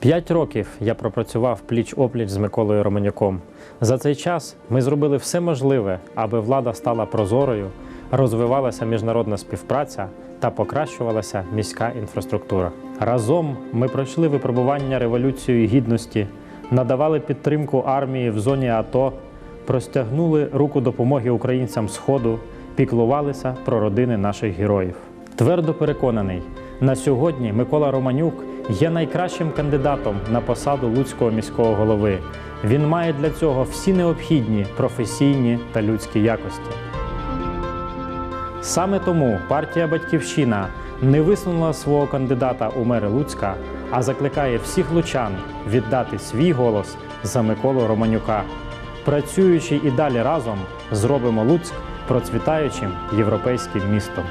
П'ять років я пропрацював пліч-опліч з Миколою Романюком. За цей час ми зробили все можливе, аби влада стала прозорою, розвивалася міжнародна співпраця та покращувалася міська інфраструктура. Разом ми пройшли випробування революції гідності, надавали підтримку армії в зоні АТО, простягнули руку допомоги українцям Сходу, піклувалися про родини наших героїв. Твердо переконаний, на сьогодні Микола Романюк є найкращим кандидатом на посаду Луцького міського голови. Він має для цього всі необхідні професійні та людські якості. Саме тому партія Батьківщина не висунула свого кандидата у мери Луцька, а закликає всіх лучан віддати свій голос за Миколу Романюка. Працюючи і далі разом, зробимо Луцьк процвітаючим європейським містом.